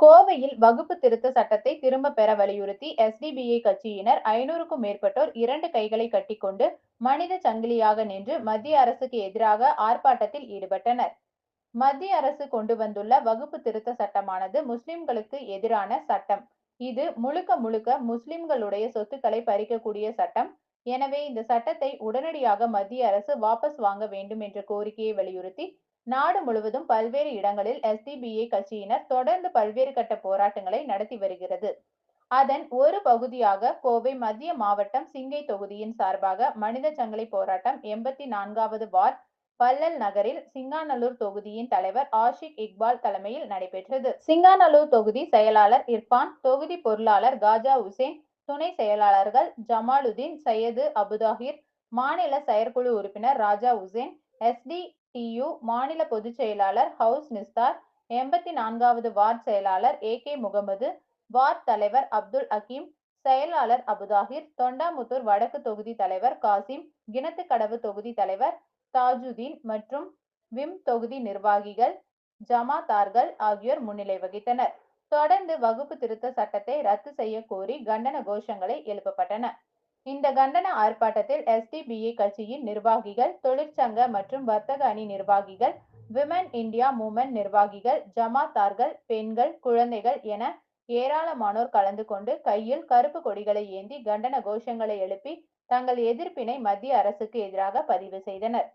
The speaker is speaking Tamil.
கோவையில் வகுப்பு திருத்த சட்டத்தை திரும்ப பெற வலியுறுத்தி எஸ்டிபிஐ கட்சியினர் ஐநூறுக்கும் மேற்பட்டோர் இரண்டு கைகளை கட்டிக்கொண்டு மனித சங்கிலியாக நின்று மத்திய அரசுக்கு எதிராக ஆர்ப்பாட்டத்தில் ஈடுபட்டனர். மத்திய அரசு கொண்டு வந்துள்ள வகுப்பு திருத்த சட்டமானது முஸ்லிம்களுக்கு எதிரான சட்டம். இது முழுக்க முழுக்க முஸ்லிம்களுடைய சொத்துக்களை பறிக்கக்கூடிய சட்டம். எனவே இந்த சட்டத்தை உடனடியாக மத்திய அரசு வாபஸ் வாங்க வேண்டும் என்ற கோரிக்கையை வலியுறுத்தி நாடு முழுவதும் பல்வேறு இடங்களில் எஸ்டிபிஐ கட்சியினர் தொடர்ந்து பல்வேறு கட்ட போராட்டங்களை நடத்தி வருகிறது. அதன் ஒரு பகுதியாக கோவை மத்திய மாவட்டம் சிங்கை தொகுதியின் சார்பாக மனித சங்கிலி போராட்டம் எண்பத்தி நான்காவது வார்டு பல்லல் நகரில் சிங்காநல்லூர் தொகுதியின் தலைவர் ஆஷிக் இக்பால் தலைமையில் நடைபெற்றது. சிங்காநல்லூர் தொகுதி செயலாளர் இர்பான் தொகுதி பொருளாளர் காஜா உசேன் துணை செயலாளர்கள் ஜமாலுதீன் சையது அபுதாஹிர் மாநில செயற்குழு உறுப்பினர் ராஜா உசேன் எஸ்டி டியு மாநில பொதுச் செயலாளர் ஹவுஸ் நிஸ்தார் எண்பத்தி நான்காவது வார்டு செயலாளர் ஏ கே முகமது வார்டு தலைவர் அப்துல் அகீம் செயலாளர் அபுதாகிர் தொண்டாமுத்தூர் வடக்கு தொகுதி தலைவர் காசிம் கிணத்துக்கடவு தொகுதி தலைவர் தாஜுதீன் மற்றும் விம் தொகுதி நிர்வாகிகள் ஜமாத்தார்கள் ஆகியோர் முன்னிலை வகித்தனர். தொடர்ந்து வகுப்பு திருத்த சட்டத்தை ரத்து செய்ய கோரி கண்டன கோஷங்களை எழுப்பப்பட்டன. இந்த கண்டன ஆர்ப்பாட்டத்தில் எஸ்டிபிஐ கட்சியின் நிர்வாகிகள் தொழிற்சங்க மற்றும் வர்த்தக அணி நிர்வாகிகள் விமன் இந்தியா மூமென்ட் நிர்வாகிகள் ஜமாத்தார்கள் பெண்கள் குழந்தைகள் என ஏராளமானோர் கலந்து கொண்டு கையில் கருப்பு கொடிகளை ஏந்தி கண்டன கோஷங்களை எழுப்பி தங்கள் எதிர்ப்பினை மத்திய அரசுக்கு எதிராக பதிவு செய்தனர்.